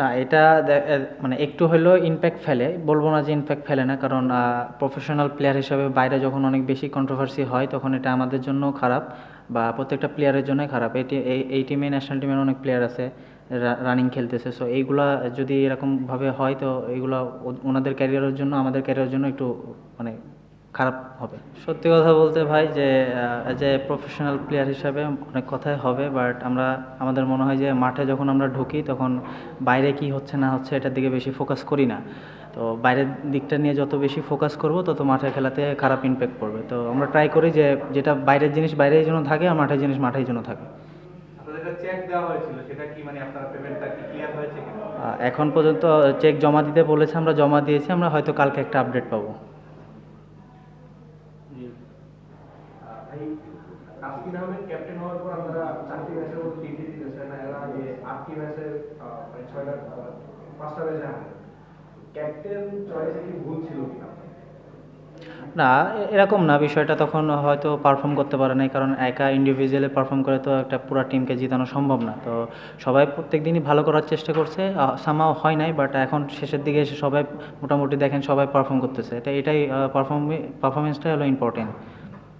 না, এটা মানে একটু হলেও ইমপ্যাক্ট ফেলে। বলব না যে ইমপ্যাক্ট ফেলে না, কারণ প্রফেশনাল প্লেয়ার হিসাবে বাইরে যখন অনেক বেশি কন্ট্রোভার্সি হয়, তখন এটা আমাদের জন্য খারাপ বা প্রত্যেকটা প্লেয়ারের জন্যই খারাপ। এই এই টিমে ন্যাশনাল টিমের অনেক প্লেয়ার আছে রানিং খেলতেছে। সো এইগুলা যদি এরকমভাবে হয়, তো এইগুলা ওনাদের ক্যারিয়ারের জন্য, আমাদের ক্যারিয়ারের জন্য একটু মানে খারাপ হবে। সত্যি কথা বলতে ভাই যে অ্যাজ এ প্রফেশনাল প্লেয়ার হিসাবে অনেক কথাই হবে বাট আমরা আমাদের মনে হয় যে মাঠে যখন আমরা ঢুকি তখন বাইরে কি হচ্ছে না হচ্ছে এটার দিকে বেশি ফোকাস করি না। তো বাইরের দিকটা নিয়ে যত বেশি ফোকাস করব তত মাঠে খেলাতে খারাপ ইমপ্যাক্ট পড়বে। তো আমরা ট্রাই করি যে যেটা বাইরের জিনিস বাইরের জন্য থাকে আর মাঠের জিনিস মাঠের জন্য থাকে। মানে এখন পর্যন্ত চেক জমা দিতে বলেছে আমরা জমা দিয়েছি আমরা হয়তো কালকে একটা আপডেট পাবো। ক্যাপ্টেন হওয়ার পর চারটি ম্যাচের মধ্যে তিনটি আটটি মানে ছয়টা পাঁচটা ম্যাচে ক্যাপ্টেন চয়েসে কি ভুল ছিল কিনা? না এরকম না, বিষয়টা তখন হয়তো পারফর্ম করতে পারে নাই, কারণ একা ইন্ডিভিজুয়ালি পারফর্ম করে তো একটা পুরো টিমকে জিতানো সম্ভব না। তো সবাই প্রত্যেক দিনই ভালো করার চেষ্টা করছে সামাও হয় নাই বাট এখন শেষের দিকে এসে সবাই মোটামুটি দেখেন সবাই পারফর্ম করতেছে। এটা এটাই পারফর্ম পারফরমেন্সটাই হলো ইম্পর্টেন্ট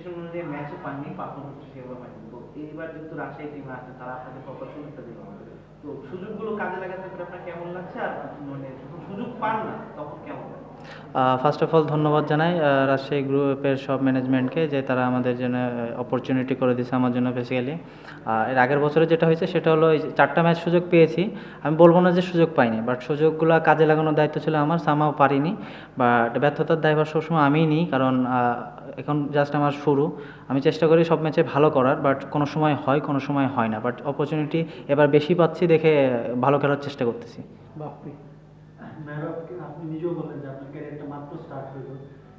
এক্সপেকটেশন অনুযায়ী ম্যাচও পাননি পারফরমেন্স সেভাবে পাননি। তো এইবার যেহেতু রাজশাহী টিমে আছে, তারা আপনাদের প্রপার সুযোগটা দেবে তো সুযোগগুলো কাজে লাগাতে আপনার কেমন লাগছে? আর মানে যখন সুযোগ পান না, তখন কেমন ফার্স্ট অফ অল ধন্যবাদ জানাই রাজশাহী গ্রুপের সব ম্যানেজমেন্টকে যে তারা আমাদের জন্য অপরচুনিটি করে দিয়েছে আমার জন্য বেসিক্যালি এর আগের বছরে যেটা হয়েছে সেটা হলো এই চারটা ম্যাচ সুযোগ পেয়েছি। আমি বলব না যে সুযোগ পাইনি বাট সুযোগগুলো কাজে লাগানোর দায়িত্ব ছিল আমার সামাও পারিনি। বাট ব্যর্থতার দায়ভার সবসময় আমিই নিই, কারণ এখন জাস্ট আমার শুরু। আমি চেষ্টা করি সব ম্যাচে ভালো করার বাট কোনো সময় হয়, কোনো সময় হয় না। বাট অপরচুনিটি এবার বেশি পাচ্ছি দেখে ভালো খেলার চেষ্টা করতেছি। মেহরবকে আপনি নিজেও বললেন যে আপনার ক্যারিয়ারটা মাত্র স্টার্ট হইল।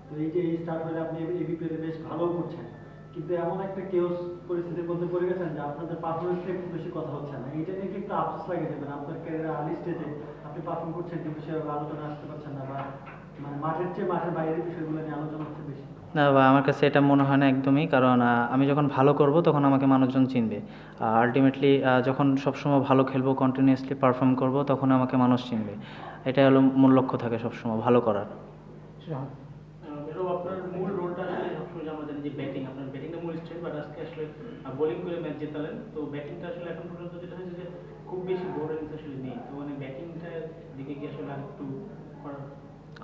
তো এই যে এই স্টার্ট হলে আপনি এবিপিএলে বেশ ভালো করছেন। কিন্তু এমন একটা কেউ পরিস্থিতির মধ্যে পড়ে গেছেন যে আপনাদের পারফরমেন্স নিয়ে বেশি কথা হচ্ছে না। এইটা নিয়ে কি একটু আফসোস লাগে যাবেন আপনার ক্যারিয়ারের আর্লি স্টেজে আপনি পারফর্ম করছেন, কিন্তু সেভাবে আলোচনা আসতে পারছেন না বা মানে মাঠের চেয়ে মাঠের বাইরের বিষয়গুলো নিয়ে আলোচনা হচ্ছে বেশি। না বা আমার কাছে এটা মনে হয় না একদমই কারণ আমি যখন ভালো করব তখন আমাকে মানুষজন চিনবে। আর আলটিমেটলি যখন সবসময় ভালো খেলব কন্টিনিউয়াসলি পারফর্ম করব তখন আমাকে মানুষ চিনবে। এটাই হলো মূল লক্ষ্য থাকে সবসময় ভালো করার। আপনার মূল রোলটা আসলে সবসময় আমরা জানি যে ব্যাটিং আপনার ব্যাটিংটা মূল স্ট্রেন্থ বাট আজকে আসলে বোলিং করে ম্যাচ জেতালেন। তো ব্যাটিংটা আসলে এখন পর্যন্ত যেটা হয়েছে যে খুব বেশি বোর আসলে নেই। তো মানে ব্যাটিংটার দিকে কি আসলে আরেকটু করার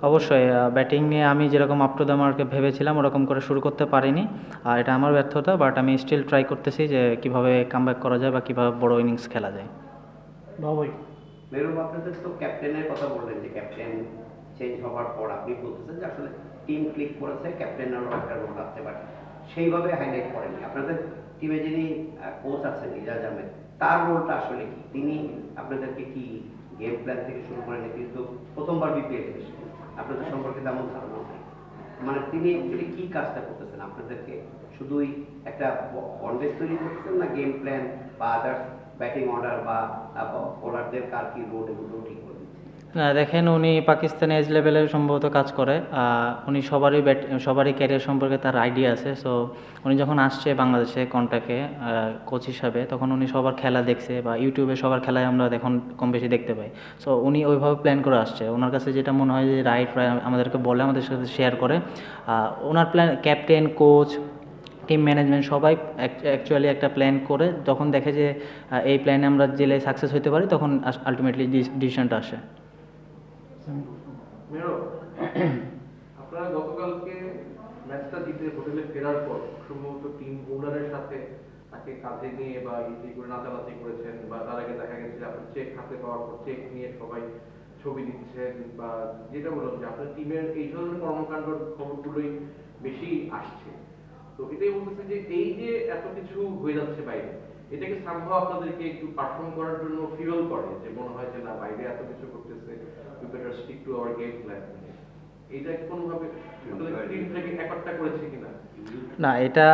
অবশ্যই ব্যাটিং নিয়ে আমি যেরকম আপ টু দ্য মার্কে ভেবেছিলাম ওরকম করে শুরু করতে পারিনি। আর এটা আমার ব্যর্থতা বাট আমি স্টিল ট্রাই করতেছি যে কীভাবে কামব্যাক করা যায় বা কীভাবে বড় ইনিংস খেলা যায়। মেরুব আপনাদের তো ক্যাপ্টেনের কথা বললেন যে ক্যাপ্টেন চেঞ্জ হওয়ার পর আপনি বলতেছেন যে আসলে টিম ক্লিক করেছে ক্যাপ্টেনেরও একটা রোল আছে বাট সেইভাবে হাইলাইট করেনি আপনাদের টিমে যিনি কোচ আছেন ইজাজ আহমেদ তার রোলটা আসলে কি? তিনি আপনাদেরকে কি গেম প্ল্যান থেকে শুরু করে কিন্তু প্রথমবার বিপিএল এসেছেন। আপনাদের সম্পর্কে তেমন ধারণা মানে তিনি অ্যাকচুয়ালি কি কাজটা করতেছেন? আপনাদেরকে শুধুই একটা কনভেস তৈরি করতেছেন না গেম প্ল্যান বা আদার্স ব্যাটিং অর্ডার বা বোলারদের কার কি রোড এগুলো ঠিক করে দেখেন উনি পাকিস্তানে এজ লেভেলে সম্ভবত কাজ করে উনি সবারই ব্যাট সবারই ক্যারিয়ার সম্পর্কে তার আইডিয়া আছে সো উনি যখন আসছে বাংলাদেশে কন্টাকে কোচ হিসাবে, তখন উনি সবার খেলা দেখছে বা ইউটিউবে সবার খেলায় আমরা এখন কম বেশি দেখতে পাই। সো উনি ওইভাবে প্ল্যান করে আসছে। ওনার কাছে যেটা মনে হয় যে রাইট আমাদেরকে বলে, আমাদের সাথে শেয়ার করে। ওনার plan captain coach team management সবাই অ্যাকচুয়ালি একটা প্ল্যান করে যখন দেখে যে এই প্ল্যানে আমরা জেলে সাকসেস হতে পারি, তখন আলটিমেটলি ডিসিশনটা আসে। মেরো আপনারা গতকালকে ম্যাচটা জিতে হোটেলে ফেরার পর সম্ভবত টিম বোলারের সাথে তাকে কাঁধে নিয়ে বা ইজি করে নাচানাচি করেছেন বা তার আগে দেখা গেছে যে আপনার চেক হাতে পাওয়ার পর চেক নিয়ে সবাই ছবি দিচ্ছেন বা যেটা বললাম যে আপনার টিমের এই ধরনের কর্মকাণ্ড খবরগুলোই বেশি আসছে। তো এটাই বলতেছে যে এই যে এত কিছু হয়ে যাচ্ছে বাইরে এটাকে সম্ভব আপনাদেরকে একটু পারফর্ম করার জন্য ফিল করে যে মনে হয় যে না, বাইরে এত কিছু করতেছে we better stick to our game plan এটা কোনোভাবে একট্টা করেছে কিনা? না, এটা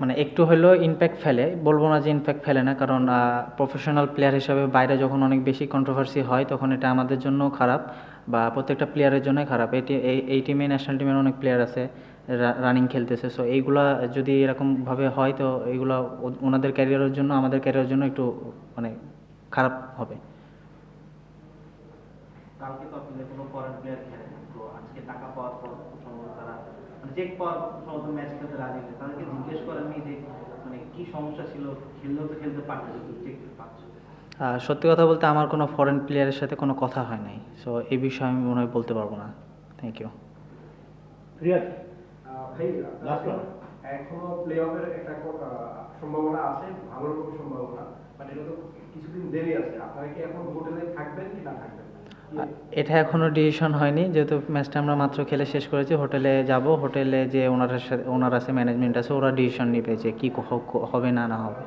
মানে একটু হলেও ইমপ্যাক্ট ফেলে। বলব না যে ইমপ্যাক্ট ফেলে না, কারণ প্রফেশনাল প্লেয়ার হিসাবে বাইরে যখন অনেক বেশি কন্ট্রোভার্সি হয়, তখন এটা আমাদের জন্য খারাপ। বা প্রত্যেকটা প্লেয়ারের জন্যই খারাপ। এই এই টিমে ন্যাশনাল টিমের অনেক প্লেয়ার আছে রানিং খেলতেছে। সো এইগুলা যদি এরকমভাবে হয়, তো এইগুলা ওনাদের ক্যারিয়ারের জন্য, আমাদের ক্যারিয়ারের জন্য একটু মানে খারাপ হবে। মানে মানে কি সমস্যা ছিল? খেললেও তো খেলতে চেক আর সত্যি কথা বলতে আমার কোনো ফরেন প্লেয়ারের সাথে কোনো কথা হয় নাই। সো এই বিষয়ে আমি মনে হয় বলতে পারব না। থ্যাংক ইউ রিয়াজ ভাই এখনও প্লে অফের একটা সম্ভাবনা আছে ভালো রকম সম্ভাবনা বাট এটা তো কিছুদিন দেরি আছে। আপনারা কি এখন হোটেলে থাকবেন কি না থাকবেন? এটা এখনও ডিসিশন হয়নি। যেহেতু ম্যাচটা আমরা মাত্র খেলে শেষ করেছি হোটেলে যাব। হোটেলে যে ওনার সাথে ওনার আছে ম্যানেজমেন্ট আছে ওরা ডিসিশন নেবে যে কী হবে না না হবে।